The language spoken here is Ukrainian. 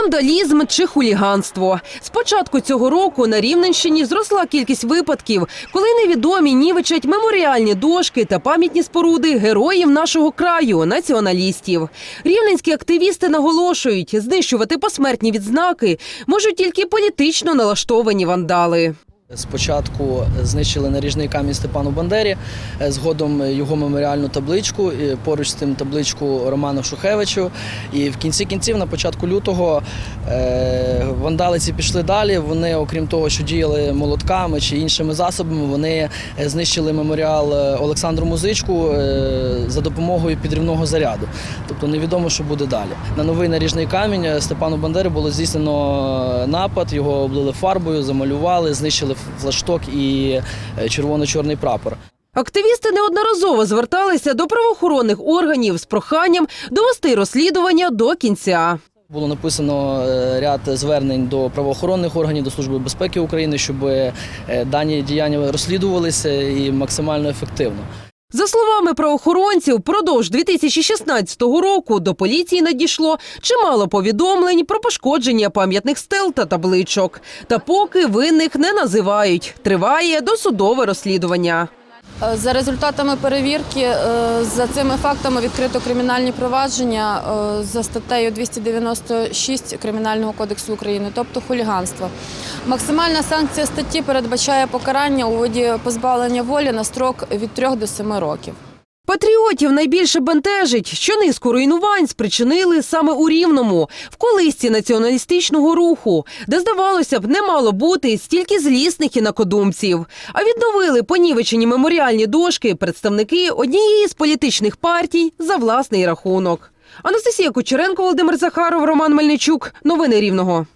Вандалізм чи хуліганство. З початку цього року на Рівненщині зросла кількість випадків, коли невідомі нівичать меморіальні дошки та пам'ятні споруди героїв нашого краю, націоналістів. Рівненські активісти наголошують, знищувати посмертні відзнаки можуть тільки політично налаштовані вандали. Спочатку знищили наріжний камінь Степану Бандері, е, згодом його меморіальну табличку, поруч з тим табличку Роману Шухевичу. І в кінці кінців, на початку лютого, е, вандалиці пішли далі. Вони, окрім того, що діяли молотками чи іншими засобами, вони е, знищили меморіал Олександру Музичку за допомогою підривного заряду. Тобто невідомо, що буде далі. На новий наріжний камінь Степану Бандери було здійснено напад, його облили фарбою, замалювали, знищили флашток і е, червоно-чорний прапор. Активісти неодноразово зверталися до правоохоронних органів з проханням довести розслідування до кінця. Було написано е, ряд звернень до правоохоронних органів, до Служби безпеки України, щоб е, дані діяння розслідувалися і максимально ефективно. За словами правоохоронців, впродовж 2016 року до поліції надійшло чимало повідомлень про пошкодження пам'ятних стел та табличок. Та поки винних не називають. Триває досудове розслідування. Е, За результатами перевірки е, за цими фактами відкрито кримінальні провадження е, за статтею 296 Кримінального кодексу України, тобто хуліганство. Максимальна санкція статті передбачає покарання у виді позбавлення волі на строк від 3 до 7 років. Патріотів найбільше бентежить, що низку руйнувань спричинили саме у Рівному, в колисці націоналістичного руху, де, здавалося б, не мало бути стільки злісних інакодумців. А відновили понівечені меморіальні дошки представники однієї з політичних партій за власний рахунок. Анастасія Кучеренко, Володимир Захаров, Роман Мельничук. Новини Рівного.